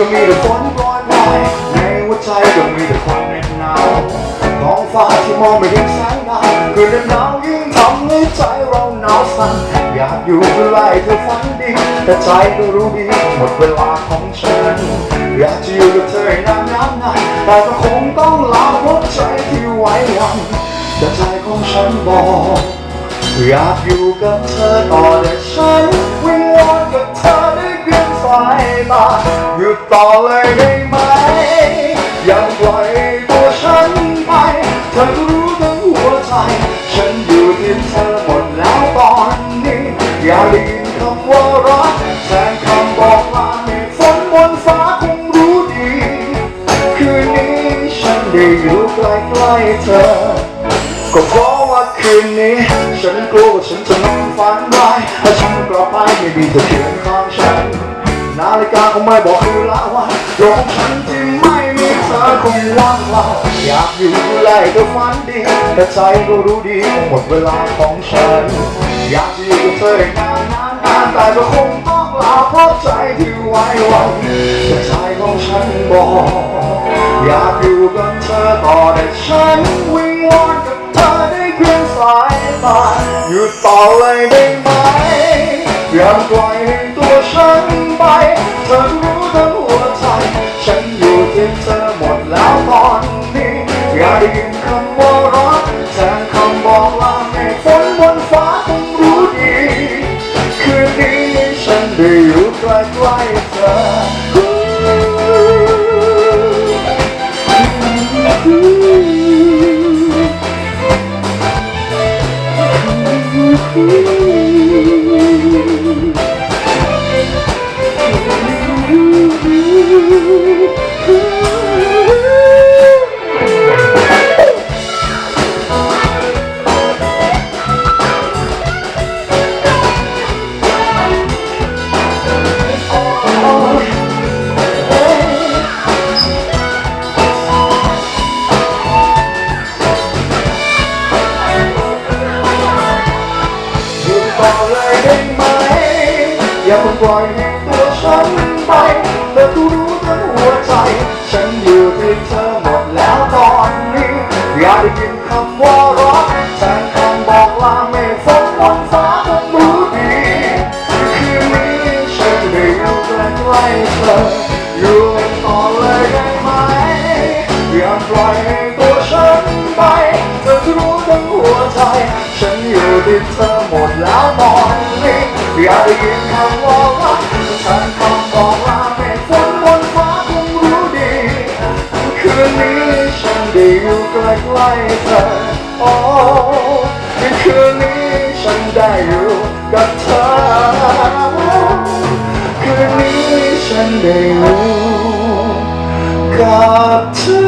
ก็มีแต่ฝนโปรยในหัวใจดั่งมีแต่ความเหน็บหนาวท้องฟ้าที่มองไม่เห็นแสงดาวคืนหนาวยิ่งทำให้ใจเราหนาวสั่นอยากอยู่ใกล้เธอฝันดีแต่ใจก็รู้ดีหมดเวลาของฉันอยากจะอยู่กับเธอให้นานนานนานแต่ก็คงต้องลาเพราะใจที่ไว้วันแต่ใจของฉันบอกอยากอยู่กับเธอต่อแต่ฉันวิงวอนกับเธอด้วยเพียงสายตา ต่อเลยได้ไหม อย่าปล่อยตัวฉันไปเธอรู้ทั้งหัวใจ ฉันอยู่ที่เธอหมดแล้วตอนนี้ อย่าได้ยินคำว่ารักแทนคำบอกลาให้ฝนบนฟ้าคงรู้ดี คืนนี้ฉันได้อยู่ใกล้ๆเธอ ก็เพราะว่าคืนนี้ ฉันกลัวว่าฉันจะนอนฝันร้ายถ้าฉันกลับไปไม่มีเธอเคียง นาฬิกาคงไม่บอกคือละวันโลกฉันที่ไม่มีเธอคงว่างเปล่าอยากอยู่ใกล้เธอฝันดี แต่ใจก็รู้ดีคงหมดเวลาของฉัน อยากอยู่กับเธอนานนานนานแต่ก็คงต้องลาเพราะใจที่ไว้วันแต่ใจของฉันบอกอยากอยู่กับเธอต่อแต่ฉันวิงวอนกับเธอได้เพียงสายตาหยุดต่อเลยได้ไหมอย่าปล่อยให้ คำว่ารักแทนคำบอกลาให้ฝนบนฟ้าคงรู้ดี คืนนี้ฉันได้อยู่ใกล้ๆเธอห อย่าเพิ่งปล่อยให้ตัวฉันไปเธอก็รู้ทั้งหัวใจ ฉันอยู่ที่เธอหมดแล้วตอนนี้ อย่าได้ยินคำว่า อย่าได้ยินคำว่ารักฉันคำบอกลาไม่ฝนบนฟ้าคงรู้ดี คืนนี้ฉันได้อยู่ใกล้ๆเธอโอ้ในคืนนี้ฉันได้อยู่กับเธอ คืนนี้ฉันได้อยู่กับเธอ